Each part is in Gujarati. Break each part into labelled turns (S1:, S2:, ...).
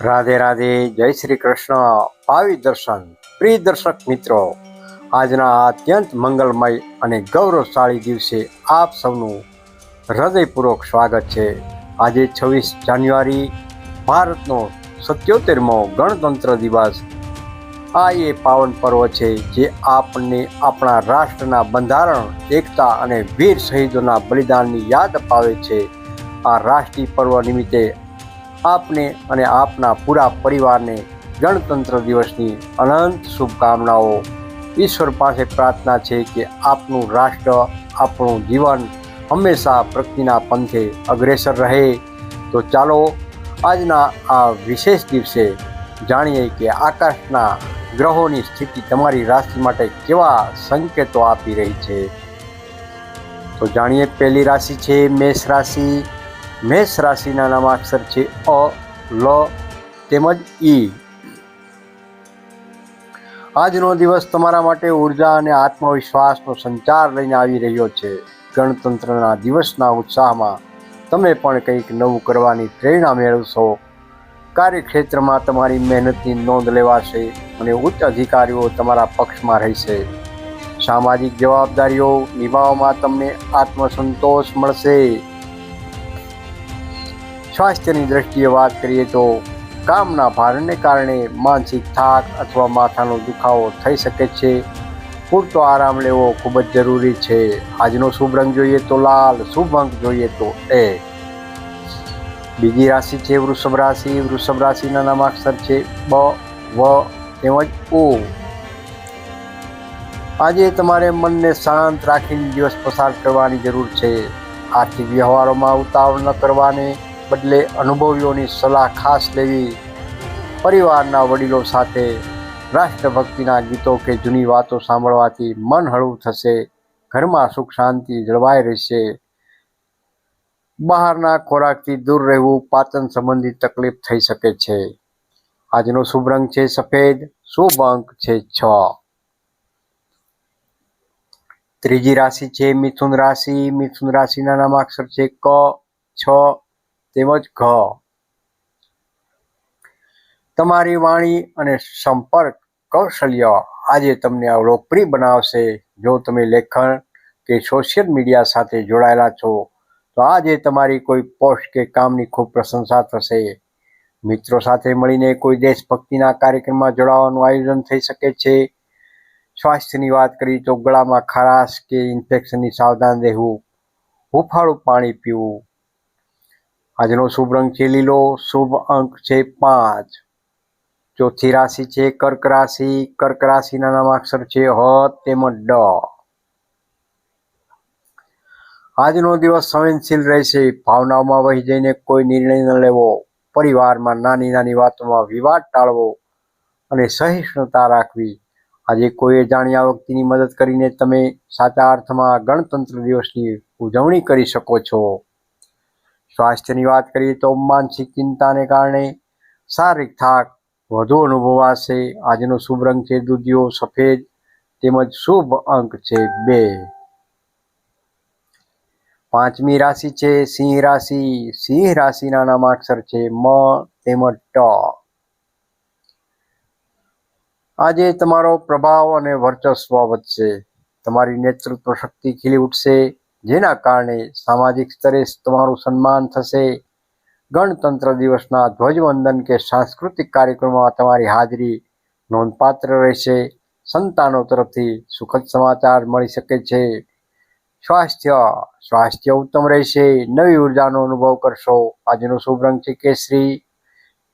S1: રાધે રાધે, જય શ્રી કૃષ્ણ. ભાવિ દર્શન. પ્રિય દર્શક મિત્રો, આજના અત્યંત મંગલમય અને ગૌરવશાળી દિવસે આપ સૌનું હૃદયપૂર્વક સ્વાગત છે. આજે છવ્વીસ જાન્યુઆરી, ભારતનો સત્યોતેરમો ગણતંત્ર દિવસ. આ એ પાવન પર્વ છે જે આપણને આપણા રાષ્ટ્રના બંધારણ, એકતા અને વીર શહીદોના બલિદાનની યાદ અપાવે છે. આ રાષ્ટ્રીય પર્વ નિમિત્તે આપને અને આપના પૂરા પરિવારને ગણતંત્ર દિવસની અનંત શુભકામનાઓ. ઈશ્વર પાસે પ્રાર્થના છે કે આપનું રાષ્ટ્ર, આપણું જીવન હંમેશા પ્રગતિના પંથે અગ્રેસર રહે. તો ચાલો આજના આ વિશેષ દિવસે જાણીએ કે આકાશના ગ્રહોની સ્થિતિ તમારી રાશિ માટે કેવા સંકેતો આપી રહી છે. તો જાણીએ પહેલી રાશિ છે મેષ રાશિ. મેષ રાશિના નામાક્ષર છે અ, લ, તેમજ ઈ આજનો દિવસ તમારા માટે ઊર્જા અને આત્મવિશ્વાસનો સંચાર લઈને આવી રહ્યો છે. ગણતંત્રના દિવસના ઉત્સાહમાં તમે પણ કંઈક નવું કરવાની પ્રેરણા મેળવશો. કાર્યક્ષેત્રમાં તમારી મહેનતની નોંધ લેવાશે અને ઉચ્ચ અધિકારીઓ તમારા પક્ષમાં રહેશે. સામાજિક જવાબદારીઓ નિભાવવામાં તમને આત્મસંતોષ મળશે. સ્વાસ્થ્યની દ્રષ્ટિએ વાત કરીએ તો કામના ભારને કારણે માનસિક થાક અથવા માથાનો દુખાવો થઈ શકે છે. પૂરતો આરામ લેવો ખૂબ જ જરૂરી છે. આજનો શુભ રંગ જોઈએ તો લાલ, શુભ અંક જોઈએ તો એ. બીજી રાશિ છે વૃષભ રાશિ. વૃષભ રાશિના નામાક્ષર છે બ, વ, તેમજ ઉ આજે તમારે મનને શાંત રાખીને દિવસ પસાર કરવાની જરૂર છે. આર્થિક વ્યવહારોમાં ઉતાવળ ન કરવાને બદલે અનુભવીઓની સલાહ ખાસ લેવી પરિવારના વડીલો સાથે રાષ્ટ્રભક્તિના ગીતો કે જૂની વાતો સાંભળવાથી મન હળવું થશે, ઘરમાં સુખ શાંતિ જળવાઈ રહેશે. બહારના ખોરાકથી દૂર રહેવું પાચન સંબંધી તકલીફ થઈ શકે છે. આજનો શુભ રંગ છે સફેદ, શુભ અંક છે છ. ત્રીજી રાશિ છે મિથુન રાશિ. મિથુન રાશિના નામાક્ષર છે ક, છ. તેમજ ઘ. તમારી વાણી અને સંપર્ક કૌશલ્ય આજે તમને લોકપ્રિય બનાવશે. જો તમે લેખન કે સોશિયલ મીડિયા સાથે જોડાયેલા છો, તો આજે તમારી કોઈ પોસ્ટ કે કામની ખૂબ પ્રશંસા થશે. મિત્રો સાથે મળીને કોઈ દેશભક્તિના કાર્યક્રમમાં જોડાવાનું આયોજન થઈ શકે છે. સ્વાસ્થ્યની વાત કરીએ તો ગળામાં ખરાશ કે ઇન્ફેક્શનની સાવધાન રહેવું, હુંફાળું પાણી પીવું આજનો શુભ રંગ છે લીલો, શુભ અંક છે પાંચ. ચોથી રાશિ છે કર્ક રાશિ, કર્ક રાશિના નામાક્ષર છે હ તેમજ ડ. આજનો દિવસ સંવેદનશીલ રહેશે. ભાવનાઓમાં વહી જઈને કોઈ નિર્ણય ન લેવો. પરિવારમાં નાની નાની વાતોમાં વિવાદ ટાળવો અને સહિષ્ણુતા રાખવી. આજે કોઈ અજાણ્યા વ્યક્તિની મદદ કરીને તમે સાચા અર્થમાં ગણતંત્ર દિવસની ઉજવણી કરી શકો છો. સ્વાસ્થ્યની વાત કરીએ તો માનસિક ચિંતાને કારણે શારીરિક થાક વધુ અનુભવાશે. આજનો શુભ રંગ છે દૂધિયો, સફેદ તેમજ શુભ અંક છે બે. પાંચમી રાશિ છે સિંહ રાશિ. સિંહ રાશિના નામાક્ષર છે મ તેમજ ટ. આજે તમારો પ્રભાવ અને વર્ચસ્વ વધશે. તમારી નેતૃત્વ શક્તિ ખીલી ઉઠશે. જેના કારણે સામાજિક સ્તરે તમારું સન્માન થશે. ગણતંત્ર દિવસના ધ્વજવંદન કે સાંસ્કૃતિક કાર્યક્રમમાં તમારી હાજરી નોંધપાત્ર રહેશે. સંતાનો તરફથી સુખદ સમાચાર મળી શકે છે. સ્વાસ્થ્ય સ્વાસ્થ્ય ઉત્તમ રહેશે. નવી ઉર્જાનો અનુભવ કરશો. આજનો શુભ રંગ છે કેસરી.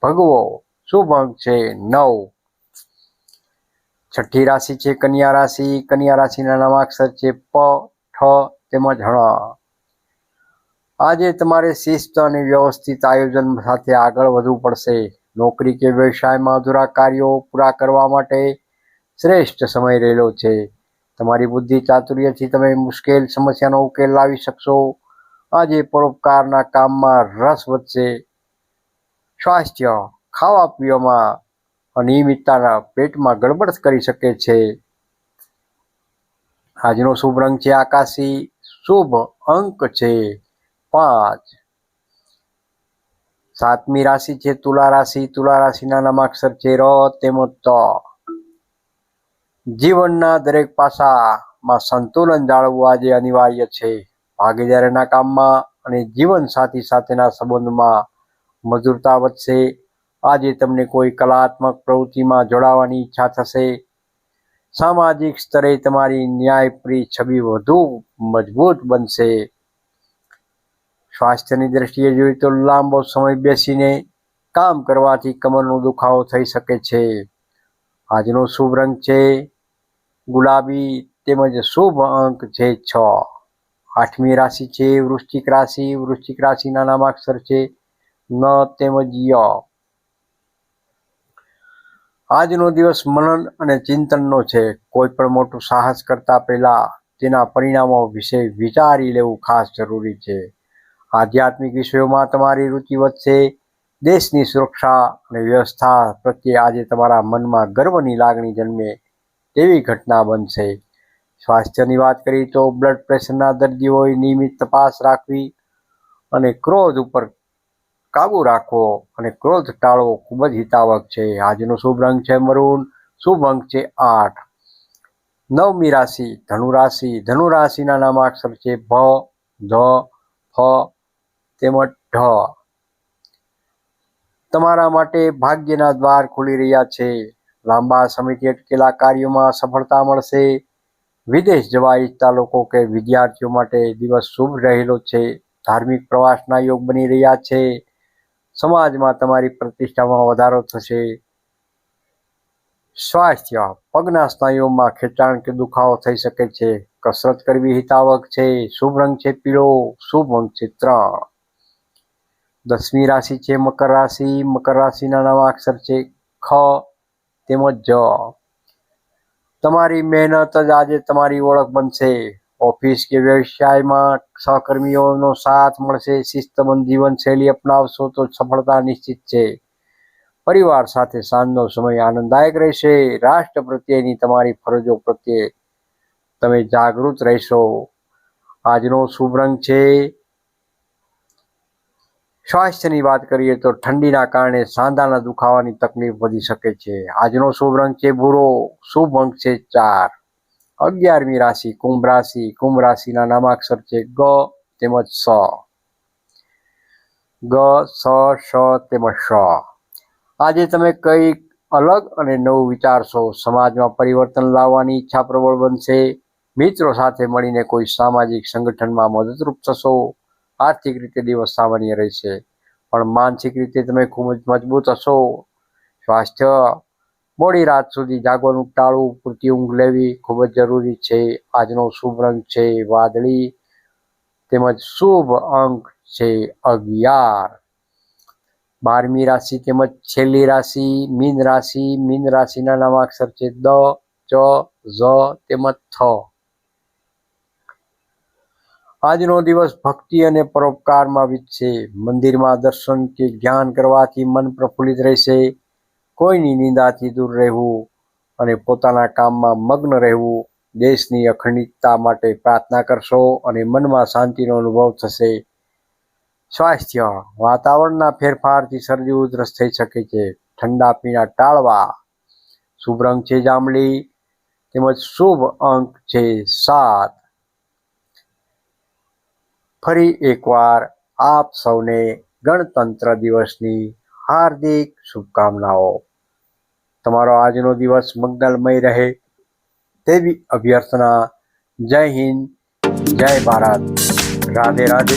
S1: ભગવો, શુભ અંક છે નવ. છઠ્ઠી રાશિ છે કન્યા રાશિ. કન્યા રાશિના નામાક્ષર છે પ, ઠ તેમજ હણ આજે તમારે શિસ્ત અને વ્યવસ્થિત આયોજન સાથે આગળ વધવું પડશે. નોકરી કે વ્યવસાયમાં અધૂરા કાર્યો પૂરા કરવા માટે શ્રેષ્ઠ સમય રહેલો છે. તમારી બુદ્ધિ ચાતુર્યથી તમે મુશ્કેલ સમસ્યાનો ઉકેલ લાવી શકશો. આજે પરોપકારના કામમાં રસ વધશે. સ્વાસ્થ્ય, ખાવા પીવામાં અનિયમિતતાના પેટમાં ગડબડ કરી શકે છે. આજનો શુભ રંગ છે આકાશી. શુભ અંક છે પાંચ. સાતમી રાશિ છે તુલા રાશિ. તુલા રાશિના નામાક્ષર છે ર તેમજ ત. જીવનના દરેક પાસામાં સંતુલન જાળવવું આજે અનિવાર્ય છે. ભાગીદારીના કામમાં અને જીવન સાથી સાથેના સંબંધમાં મધુરતા વધશે. આજે તમને કોઈ કલાત્મક પ્રવૃત્તિમાં જોડાવાની ઈચ્છા થશે. સામાજિક સ્તરે તમારી ન્યાયપ્રિય છબી વધુ મજબૂત બનશે. સ્વાસ્થ્યની દ્રષ્ટિએ જોઈએ તો લાંબો સમય બેસીને કામ કરવાથી કમરનો દુખાવો થઈ શકે છે. આજનો શુભ રંગ છે ગુલાબી તેમજ શુભ અંક છે છ. આઠમી રાશિ છે વૃશ્ચિક રાશિ. વૃશ્ચિક રાશિના નામાક્ષર છે ન તેમજ ય. આજનો દિવસ મનન અને ચિંતનનો છે. કોઈ પણ મોટું સાહસ કરતા પહેલા તેના પરિણામો વિશે વિચારી લેવું ખાસ જરૂરી છે. આધ્યાત્મિક વિષયોમાં તમારી રુચિ વધશે. દેશની સુરક્ષા અને વ્યવસ્થા પ્રત્યે આજે તમારા મનમાં ગર્વની લાગણી જન્મે તેવી ઘટના બનશે. સ્વાસ્થ્યની વાત કરીએ તો બ્લડ પ્રેશરના દર્દીઓએ નિયમિત તપાસ રાખવી અને ક્રોધ ઉપર કાબુ રાખવો અને ક્રોધ ટાળવો ખૂબ જ હિતાવક છે. આજનો શુભ રંગ છે મરૂન. શુભ અંક છે આઠ. નવમી રાશિ, ધનુ રાશિ. ધનુ રાશિના નામાક્ષર છે ભ, ધ, ફ, તેમજ ઢ. તમારા માટે ભાગ્યના દ્વાર ખુલી રહ્યા છે. લાંબા સમયથી અટકેલા કાર્યોમાં સફળતા મળશે. વિદેશ જવા ઈચ્છતા લોકો કે વિદ્યાર્થીઓ માટે દિવસ શુભ રહેલો છે. ધાર્મિક પ્રવાસના યોગ બની રહ્યા છે. સમાજમાં તમારી પ્રતિષ્ઠામાં વધારો થશે. સ્વાસ્થ્ય, પગના સ્નાયુઓમાં ખેંચાણ કે દુખાવો થઈ શકે છે. કસરત કરવી હિતાવક છે. શુભ રંગ છે પીળો, શુભ અંક છે ત્રણ. દસમી રાશિ છે મકર રાશિ. મકર રાશિના નવા અક્ષર છે ખ તેમજ જ. તમારી મહેનત જ આજે તમારી ઓળખ બનશે. ઓફિસ કે વ્યવસાયમાં સહકર્મીઓનો સાથ મળશે, શિસ્તબંધ જીવનશૈલી અપનાવશો તો સફળતા નિશ્ચિત છે. પરિવાર સાથે સાંજનો સમય આનંદદાયક રહેશે. રાષ્ટ્ર પ્રત્યેની તમારી ફરજો પ્રત્યે તમે જાગૃત રહેશો. આજનો શુભ રંગ છે. સ્વાસ્થ્યની વાત કરીએ તો ઠંડીના કારણે સાંધાના દુખાવાની તકલીફ વધી શકે છે. આજનો શુભ રંગ છે ભૂરો. શુભ અંક છે ચાર. અગિયારમી રાશિ, કુંભ રાશિ, કુંભ રાશિના નામાક્ષર છે ગ તેમજ સ. ગ, સ શ તેમજ શ આજે તમે કંઈક અલગ અને નવું વિચારશો. સમાજમાં પરિવર્તન લાવવાની ઈચ્છા પ્રબળ બનશે. મિત્રો સાથે મળીને કોઈ સામાજિક સંગઠનમાં મદદરૂપ થશો. આર્થિક રીતે દિવસ સામાન્ય રહેશે. પણ માનસિક રીતે તમે ખૂબ જ મજબૂત હશો. સ્વાસ્થ્ય મોડી રાત સુધી જાગવાનું ટાળવું, પૂરતી ઊંઘ લેવી ખૂબ જ જરૂરી છે. આજનો શુભ રંગ છે વાદળી તેમજ શુભ અંક છે અગિયાર. બારમી રાશિ તેમજ છેલ્લી રાશિ, મીન રાશિ, મીન રાશિના નામાક્ષર છે દ, ચ, ઝ તેમજ થ. આજનો દિવસ ભક્તિ અને પરોપકારમાં વીતશે. મંદિરમાં દર્શન કે ધ્યાન કરવાથી મન પ્રફુલ્લિત રહેશે. કોઈની નિંદાથી દૂર રહેવું અને પોતાના કામમાં મગ્ન રહેવું, દેશની અખંડિતતા માટે પ્રાર્થના કરશો અને મનમાં શાંતિનો અનુભવ થશે. સ્વાસ્થ્ય, વાતાવરણના ફેરફારથી શરદી ઉધરસ થઈ શકે છે. ઠંડા પીણા ટાળવા. શુભ રંગ છે જાંબલી. તેમજ શુભ અંક છે સાત. ફરી એકવાર આપ સૌને ગણતંત્ર દિવસની હાર્દિક શુભકામનાઓ. તમારો આજનો દિવસ મંગલમય રહે તેવી અભ્યર્થના જય હિન્દ, જય ભારત. રાધે રાધે.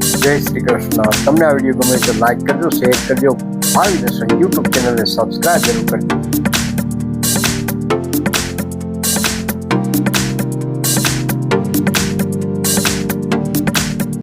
S1: જય શ્રી કૃષ્ણ. તમને આ વીડિયો ગમે તો લાઈક કરજો શેર કરજો. ભાવિ દર્શન યુટ્યુબ ચેનલને સબસ્ક્રાઈબ જરૂર કરજો.